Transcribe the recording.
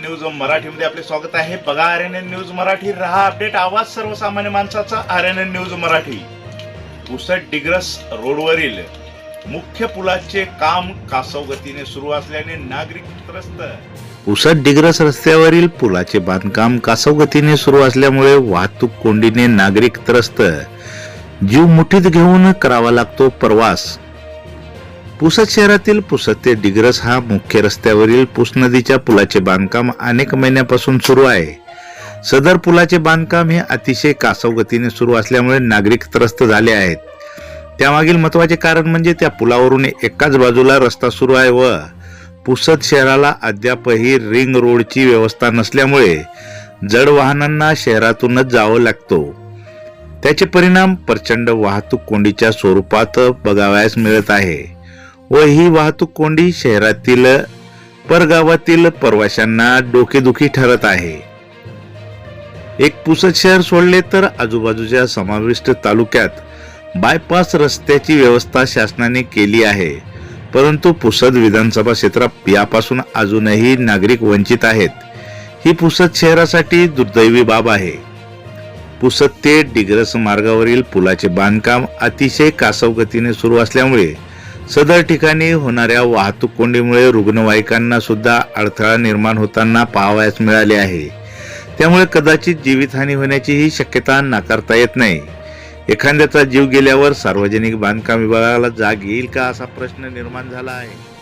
News मराठीमध्ये आपले स्वागत आहे. बघा R N N news Marathi. रहा अपडेट. आवाज सर्वसामान्य माणसाचा. R N N news Marathi. उसट Digras रोडवरील मुख्य पुलाचे काम कासव गतीने सुरू असल्याने नागरिक त्रस्त. उसट डिग्रस रस्त्यावरील पुलाचे बांधकाम कासव गतीने सुरू असल्यामुळे वाहतूक कोंडीने नागरिक त्रस्त. जीव मुठीत घेऊन करावा लागतो प्रवास. पुसद शहरातील पुसद ते डिग्रस हा मुख्य रस्त्यावरील पुस नदीच्या पुलाचे बांधकाम अनेक महिन्यापासून सुरू आहे. सदर पुलाचे बांधकाम हे अतिशय कासव गतीने सुरू असल्यामुळे नागरिक त्रस्त झाले आहेत. त्यामागील महत्त्वाचे कारण म्हणजे त्या पुलावरून एकाच बाजूला रस्ता सुरू आहे व पुसद शहराला अद्यापही रिंग रोडची व्यवस्था नसल्यामुळे जड वाहनांना शहरातूनच जावं लागतो. त्याचे परिणाम प्रचंड वाहतूक कोंडीच्या स्वरूपात बघावयास मिळत आहे. व ही वाहतूक कोंडी शहरातील परगावातील प्रवाशांना डोकेदुखी ठरत आहे. एक पुसद शहर सोडले तर आजूबाजूच्या समाविष्ट तालुक्यात बायपास रस्त्याची व्यवस्था शासनाने केली आहे. परंतु पुसद विधानसभा क्षेत्रात यापासून अजूनही नागरिक वंचित आहेत. ही पुसद शहरासाठी दुर्दैवी बाब आहे. पुसद ते डिग्रस मार्गावरील पुलाचे बांधकाम अतिशय कासव गतीने सुरू असल्यामुळे सदर ठिकाणी होणाऱ्या वाहतूक कोंडीमुळे रुग्णवाहिकांना सुद्धा अडथळा निर्माण होताना पाहावयास मिळाले आहे. त्यामुळे कदाचित जीवितहानी होण्याची ही शक्यता नाकारता येत नाही. एखाद्याचा जीव गेल्यावर सार्वजनिक बांधकाम विभागाला जाग येईल का असा प्रश्न निर्माण झाला आहे.